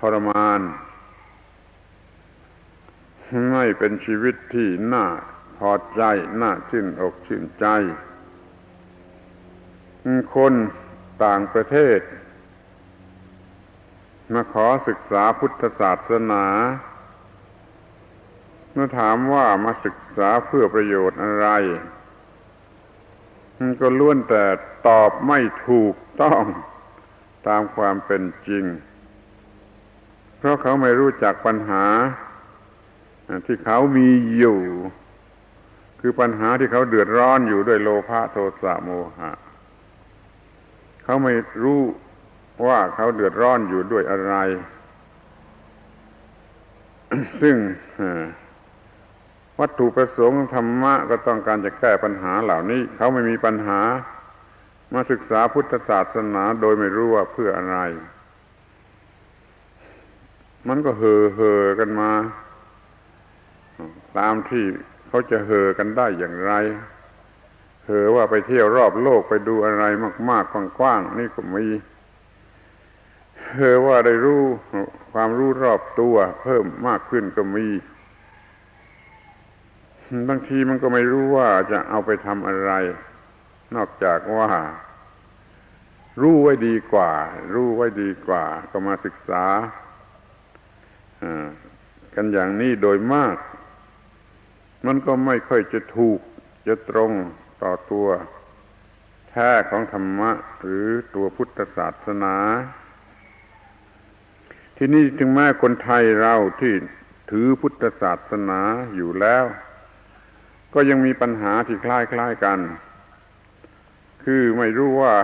ทรมาน ไม่เป็นชีวิตที่น่าพอใจ น่าชื่นอกชื่นใจ คนต่างประเทศ มาขอศึกษาพุทธศาสนาเมื่อถามว่ามาศึกษาเพื่อประโยชน์อะไร มันก็ล้วนแต่ตอบไม่ถูกต้องตามความเป็นจริง เพราะเขาไม่รู้จักปัญหาที่เขามีอยู่ คือปัญหาที่เขาเดือดร้อนอยู่ด้วยโลภะโทสะโมหะ เขาไม่รู้ว่าเขาเดือดร้อนอยู่ด้วยอะไร ซึ่งวัตถุประสงค์ธรรมะก็ต้องการจะแก้ปัญหาเหล่านี้ เขาไม่มีปัญหา มาศึกษาพุทธศาสนาโดยไม่รู้ว่าเพื่ออะไร มันก็เห่อเห่อกันมา ตามที่เขาจะเห่อกันได้อย่างไรเห่อว่าไปเที่ยวรอบโลกไปดูอะไรมาก ๆ กว้างๆนี่ก็มีเห่อว่าได้รู้ความรู้รอบตัว เพิ่มมากขึ้นก็มีบางทีมันก็ไม่รู้ว่าจะเอาไปทำอะไร นอกจากว่า รู้ไว้ดีกว่า รู้ไว้ดีกว่า ก็มาศึกษา กันอย่างนี้โดยมาก มันก็ไม่ค่อยจะถูกจะตรงต่อตัวแท้ของธรรมะ หรือตัวพุทธศาสนา ที่นี่ถึงแม้คนไทยเราที่ถือพุทธศาสนาอยู่แล้ว ก็ยังมีปัญหาที่คล้ายๆกัน คือไม่รู้ว่า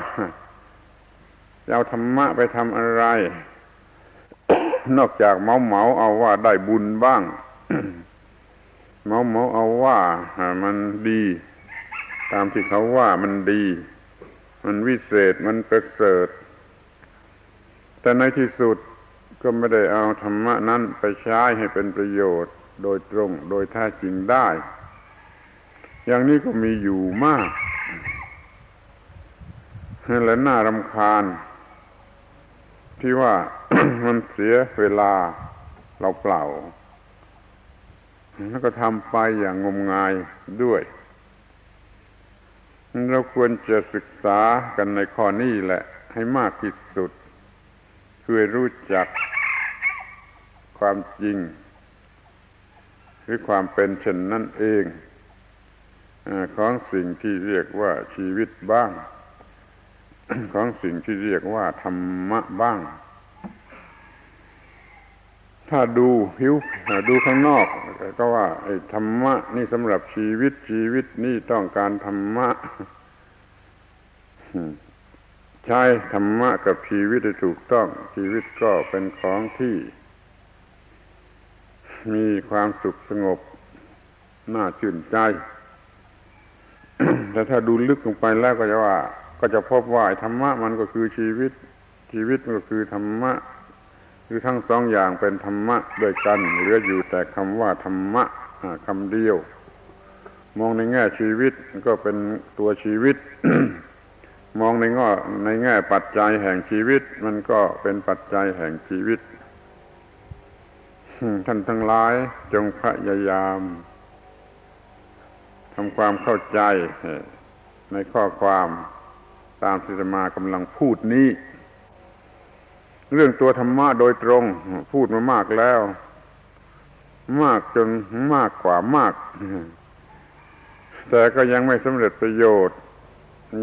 จะเอาธรรมะไปทำอะไร นอกจากเมาเมาเอาว่าได้บุญบ้าง เมาเมาเอาว่ามันดี ตามที่เขาว่ามันดี มันวิเศษมันประเสริฐ แต่ในที่สุดก็ไม่ได้เอาธรรมะนั้นไปใช้ให้เป็นประโยชน์โดยตรงโดยแท้จริงได้ อย่างนี้ก็มีอยู่มากและน่ารำคาญ ที่ว่ามันเสียเวลาเราเปล่า แล้วก็ทำไปอย่างงมงายด้วย เราควรจะศึกษากันในข้อนี้แหละ ให้มากที่สุดเพื่อรู้จักความจริง หรือความเป็นเช่นนั่นเอง ของสิ่งที่เรียกว่าชีวิตบ้าง ของสิ่งที่เรียกว่าธรรมะบ้าง ถ้าดูผิวดูข้างนอก ก็ว่าไอ้ธรรมะนี่สำหรับชีวิตชีวิตนี่ต้องการธรรมะใช้ธรรมะกับชีวิตให้ถูกต้อง ชีวิตก็เป็นของที่ มีความสุขสงบ น่าชื่นใจ แต่ถ้าดูลึกลงไปแล้วก็จะว่า ก็จะพบว่าธรรมะมันก็คือชีวิต ชีวิตมันก็คือธรรมะคือทั้งสองอย่างเป็นธรรมะด้วยกันเหลืออยู่แต่คำว่าธรรมะคำเดียว มองในแง่ชีวิตก็เป็นตัวชีวิต มองในง้อในแง่ปัจจัยแห่งชีวิต มันก็เป็นปัจจัยแห่งชีวิตท่านทั้งหลายจงพยายามทำความเข้าใจในข้อความ ตามที่จะมากำลังพูดนี้ เรื่องตัวธรรมะโดยตรง พูดมามากแล้ว มากจนมากกว่ามาก แต่ก็ยังไม่สำเร็จประโยชน์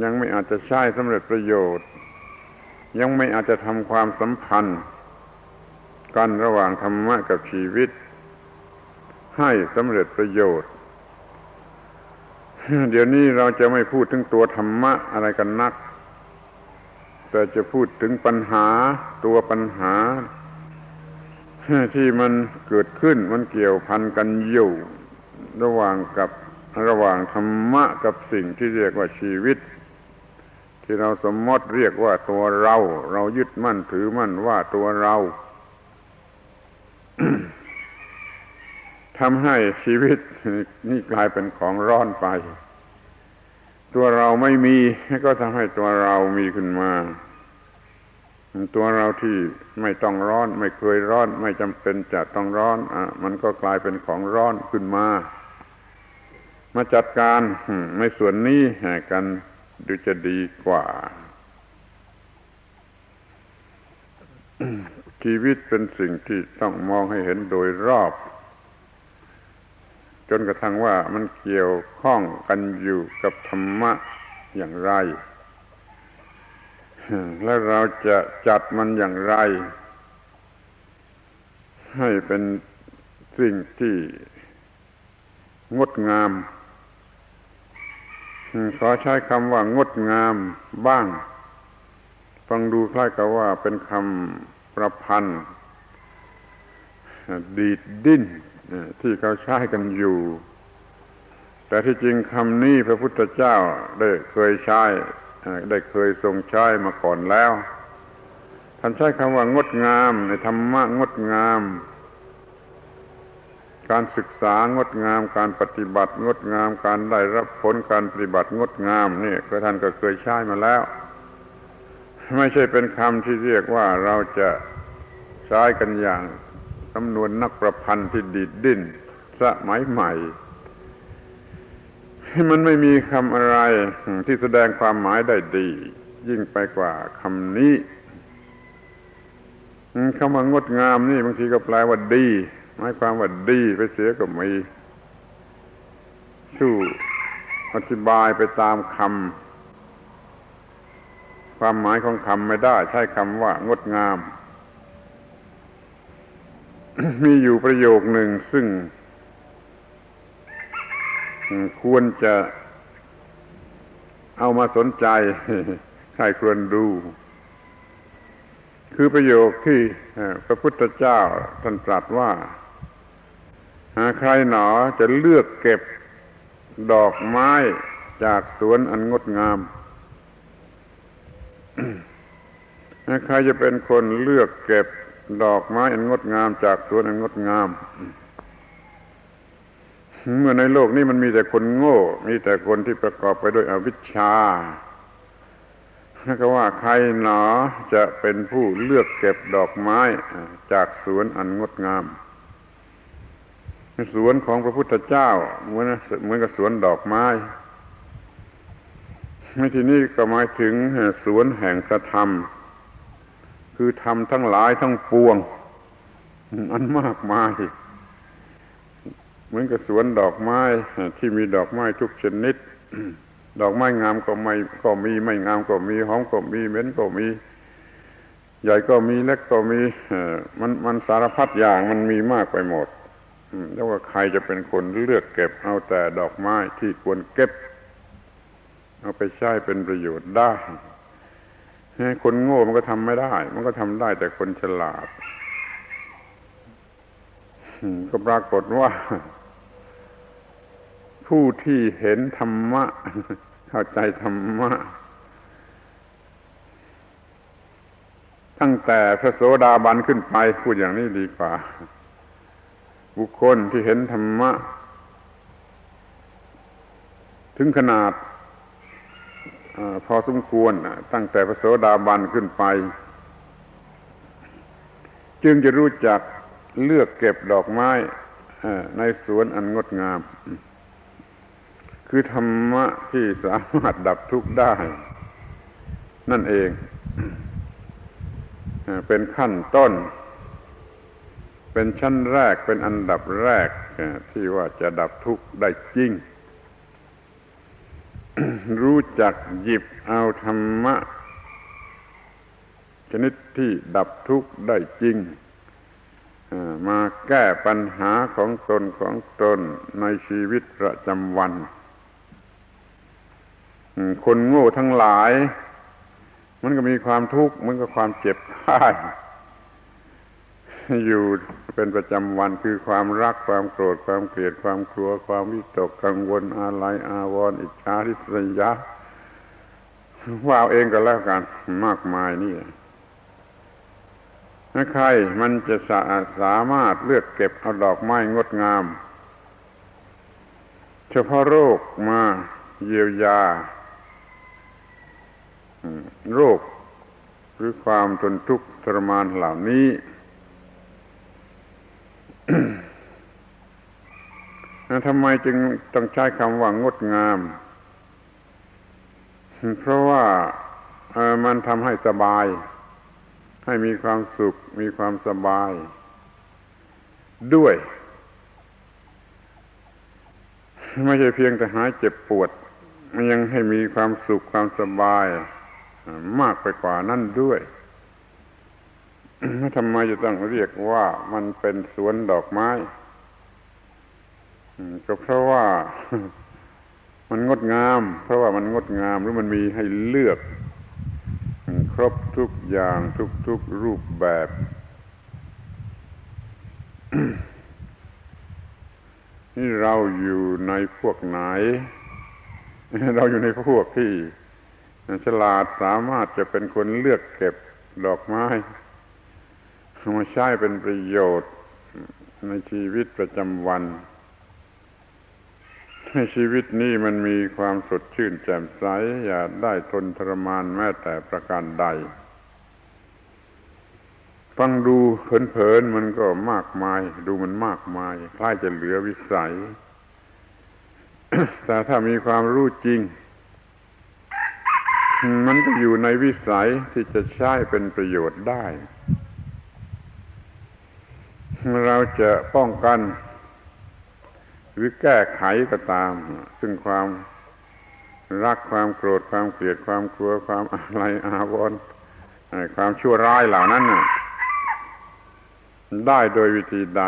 ยังไม่อาจจะใช้สำเร็จประโยชน์ ยังไม่อาจจะทำความสัมพันธ์ กันระหว่างธรรมะกับชีวิต ให้สำเร็จประโยชน์ เดี๋ยวนี้เราจะไม่พูดถึงตัวธรรมะอะไรกันนัก แต่จะพูดถึงปัญหาตัวปัญหา ที่มันเกิดขึ้นมันเกี่ยวพันกันอยู่ระหว่างกับระหว่างธรรมะกับสิ่งที่เรียกว่าชีวิต ที่เราสมมติเรียกว่าตัวเรา เรายึดมั่นถือมั่นว่าตัวเรา ทำให้ชีวิตนี่กลายเป็นของร้อนไป ตัวเราไม่มีก็ทำให้ตัวเรามีขึ้นมา ตัวเราที่ไม่ต้องร้อน ไม่เคยร้อน ไม่จำเป็นจะต้องร้อนอะมันก็กลายเป็นของร้อนขึ้นมา มาจัดการในส่วนนี้กันดูจะดีกว่าชีวิตเป็นสิ่งที่ต้องมองให้เห็นโดยรอบ จนกระทั่งว่ามันเกี่ยวข้องกันอยู่กับธรรมะอย่างไร แล้วเราจะจัดมันอย่างไร ให้เป็นสิ่งที่งดงาม ขอใช้คำว่างดงามบ้าง ฟังดูคล้ายกับว่าเป็นคำประพันธ์ดีดดิ้น ที่เขาใช้กันอยู่ แต่ที่จริงคำนี้พระพุทธเจ้าได้เคยใช้ ได้เคยทรงใช้มาก่อนแล้ว ท่านใช้คำว่างดงาม ในธรรมะงดงาม การศึกษางดงาม การปฏิบัติงดงาม การได้รับผลการปฏิบัติงดงามนี่ก็ท่านก็เคยใช้มาแล้ว ไม่ใช่เป็นคำที่เรียกว่าเราจะใช้กันอย่าง จำนวนนักประพันธ์ที่ดีดดิ้นสมัยใหม่มันไม่มีคำอะไรที่แสดงความหมายได้ดี ยิ่งไปกว่าคำนี้คำว่างดงามนี่บางทีก็แปลว่าดี หมายความว่าดีไปเสียก็มีสู้อธิบายไปตามคำความหมายของคำไม่ได้ ใช้คำว่างดงาม มีอยู่ประโยคหนึ่งซึ่ง ควรจะเอามาสนใจใครควรดู คือประโยคที่พระพุทธเจ้าท่านตรัสว่า หาใครหนอจะเลือกเก็บดอกไม้จากสวนอันงดงาม ใครจะเป็นคนเลือกเก็บ ดอกไม้อันงดงามจากสวนอันงดงาม เมื่อในโลกนี้มันมีแต่คนโง่ มีแต่คนที่ประกอบไปด้วยอวิชชาก็ว่าใครหนอจะเป็นผู้เลือกเก็บดอกไม้จากสวนอันงดงาม สวนของพระพุทธเจ้าเหมือนเหมือนกับสวนดอกไม้ไม่ที่นี่ก็หมายถึงสวนแห่งกระทำ คือทำทั้งหลายทั้งปวง อันมากมาย เหมือนกับสวนดอกไม้ ที่มีดอกไม้ทุกชนิด ดอกไม้งามก็ไม่ก็มีไม่งามก็มีหอมก็มีเหม็นก็มี ใหญ่ก็มีเล็กก็มีมันมันสารพัดอย่างมันมีมากไปหมดแล้วว่าใครจะเป็นคนเลือกเก็บเอาแต่ดอกไม้ที่ควรเก็บ เอาไปใช้เป็นประโยชน์ได้ คนโง่มันก็ทำไม่ได้ มันก็ทำได้แต่คนฉลาดก็ปรากฏว่า ผู้ที่เห็นธรรมะ เข้าใจธรรมะ ตั้งแต่พระโสดาบันขึ้นไป พูดอย่างนี้ดีกว่า บุคคลที่เห็นธรรมะ ถึงขนาด พอสมควรตั้งแต่พระโสดาบันขึ้นไป จึงจะรู้จักเลือกเก็บดอกไม้ในสวนอันงดงาม คือธรรมะที่สามารถดับทุกข์ได้ นั่นเองเป็นขั้นต้น เป็นชั้นแรกเป็นอันดับแรกที่ว่าจะดับทุกข์ได้จริง รู้จักหยิบเอาธรรมะ ชนิดที่ดับทุกข์ได้จริง มาแก้ปัญหาของตนของตนในชีวิตประจำวัน คนโง่ทั้งหลาย มันก็มีความทุกข์มันก็ความเจ็บไข้ อยู่เป็นประจำวันคือความรักความโกรธความเกลียดความกลัว ความวิตกกังวลอะไรอาวรณ์อิจฉาทิษยาว่าเอาเองก็แล้วกันมากมายนี่ถ้าใครมันจะสาสามารถเลือกเก็บเอาดอกไม้งดงาม เฉพาะโรคมาเยียวยาโรคหรือความทนทุกข์ทรมานเหล่านี้ ทำไมจึงต้องใช้คำว่างดงาม เพราะว่ามันทำให้สบาย ให้มีความสุข มีความสบาย ด้วย ไม่ใช่เพียงแต่หายเจ็บปวดมันยังให้มีความสุขความสบาย มากไปกว่านั่นด้วย ทำไมจะต้องเรียกว่ามันเป็นสวนดอกไม้ก็เพราะว่ามันงดงาม เพราะว่ามันงดงามหรือมันมีให้เลือก ครบทุกอย่างทุกทุกรูปแบบ นี่เราอยู่ในพวกไหน เราอยู่ในพวกที่ฉลาดสามารถจะเป็นคนเลือกเก็บดอกไม้ มาใช้เป็นประโยชน์ในชีวิตประจำวัน ให้ชีวิตนี้มันมีความสดชื่นแจ่มใส อย่าได้ทนทรมานแม้แต่ประการใด ฟังดูเผินๆมันก็มากมาย ดูมันมากมายคล้ายจะเหลือวิสัย แต่ถ้ามีความรู้จริง มันก็อยู่ในวิสัยที่จะใช้เป็นประโยชน์ได้ เราจะป้องกัน หรือแก้ไขก็ตาม ซึ่งความรักความโกรธความเกลียดความกลัวความอะไรอาวรณ์ความชั่วร้ายเหล่านั้นได้โดยวิธีใด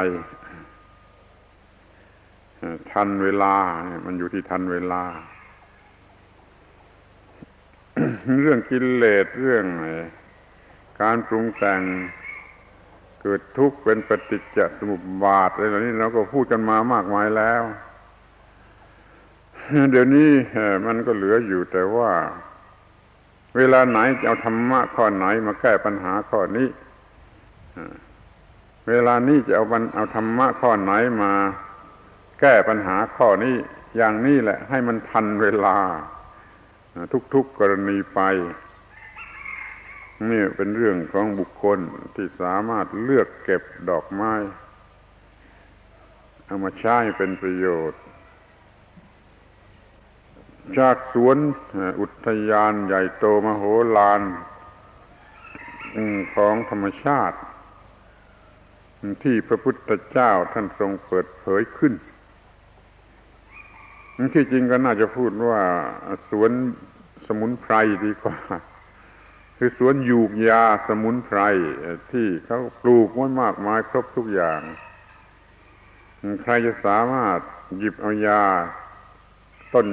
ทันเวลา มันอยู่ที่ทันเวลา เรื่องกิเลสเรื่องการปรุงแต่ง เกิดทุกข์เป็นปฏิจจสมุปบาทอะไรเหล่านี้เราก็พูดกันมามากมายแล้ว เดี๋ยวนี้มันก็เหลืออยู่แต่ว่า เวลาไหนจะเอาธรรมะข้อไหนมาแก้ปัญหาข้อนี้เวลานี้จะเอาเอาธรรมะข้อไหนมาแก้ปัญหาข้อนี้อย่างนี้แหละ ให้มันทันเวลา ทุกๆกกรณีไป นี่เป็นเรื่องของบุคคลที่สามารถเลือกเก็บดอกไม้เอามาใช้เป็นประโยชน์ จากสวนอุทยานใหญ่โตมโหฬารของธรรมชาติ ที่พระพุทธเจ้าท่านทรงเปิดเผยขึ้น ที่จริงก็น่าจะพูดว่าสวนสมุนไพรดีกว่า คือสวนยูกยาสมุนไพรที่เขาปลูกไว้มากมายครบทุกอย่าง ใครจะสามารถหยิบเอายาต้น